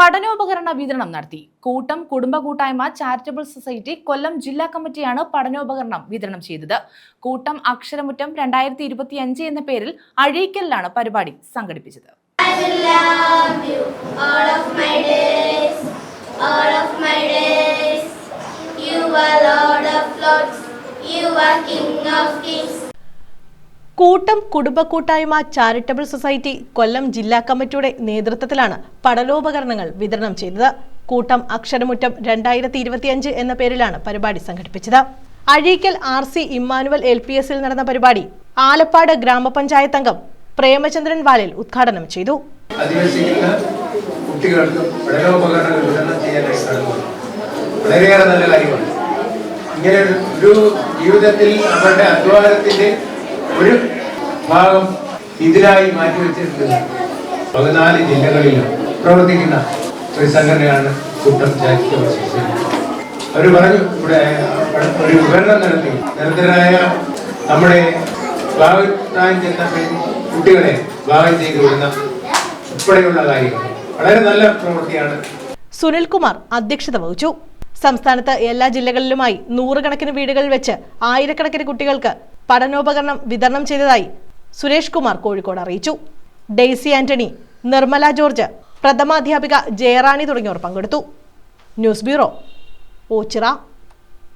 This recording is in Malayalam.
പഠനോപകരണ വിതരണം നടത്തി. കൂട്ടം കുടുംബ കൂട്ടായ്മ ചാരിറ്റബിൾ സൊസൈറ്റി കൊല്ലം ജില്ലാ കമ്മിറ്റിയാണ് പഠനോപകരണം വിതരണം ചെയ്തത്. കൂട്ടം അക്ഷരമുറ്റം രണ്ടായിരത്തി ഇരുപത്തിയഞ്ച് എന്ന പേരിൽ അഴീക്കലിലാണ് പരിപാടി സംഘടിപ്പിച്ചത്. You are King of kings. കൂട്ടം കുടുംബ കൂട്ടായ്മ ചാരിറ്റബിൾ സൊസൈറ്റി കൊല്ലം ജില്ലാ കമ്മിറ്റിയുടെ നേതൃത്വത്തിലാണ് പഠനോപകരണങ്ങൾ വിതരണം ചെയ്തത്. കൂട്ടം അക്ഷരമുറ്റം രണ്ടായിരത്തി ഇരുപത്തിയഞ്ച് എന്ന പേരിലാണ് പരിപാടി സംഘടിപ്പിച്ചത്. Azheekal R C Emmanuel L P എസിൽ നടന്ന പരിപാടി ആലപ്പാട് ഗ്രാമപഞ്ചായത്ത് അംഗം പ്രേമചന്ദ്രൻ വാലിൽ ഉദ്ഘാടനം ചെയ്തു. കുട്ടികൾക്ക് വിതരണം ഇങ്ങനെ ഒരു ജീവിതത്തിൽ അവരുടെ അധ്വാനത്തിന്റെ ഒരു ഭാഗം മാറ്റി വെച്ചിട്ടുണ്ട്. പതിനാല് ജില്ലകളിലും പ്രവർത്തിക്കുന്ന ഒരു സംഘടനയാണ് കൂട്ടം ജാതി അവർ പറഞ്ഞു ഇവിടെ ഒരു വിവരണം നടത്തി. നിരന്തരായ നമ്മുടെ ഭാഗത്താൻ ചെന്ന കുട്ടികളെ ഭാഗം ചെയ്തു വിടുന്ന ഉൾപ്പെടെയുള്ള കാര്യങ്ങൾ. വളരെ നല്ല പ്രവൃത്തിയാണ്. സുനിൽകുമാർ അധ്യക്ഷത വഹിച്ചു. സംസ്ഥാനത്ത് എല്ലാ ജില്ലകളിലുമായി നൂറുകണക്കിന് വീടുകളിൽ വെച്ച് ആയിരക്കണക്കിന് കുട്ടികൾക്ക് പഠനോപകരണം വിതരണം ചെയ്തതായി സുരേഷ് കുമാർ കോഴിക്കോട് അറിയിച്ചു. ഡെയ്സി ആന്റണി നിർമ്മല ജോർജ് പ്രഥമാധ്യാപിക ജയറാണി തുടങ്ങിയവർ പങ്കെടുത്തു. News bureau Ochira.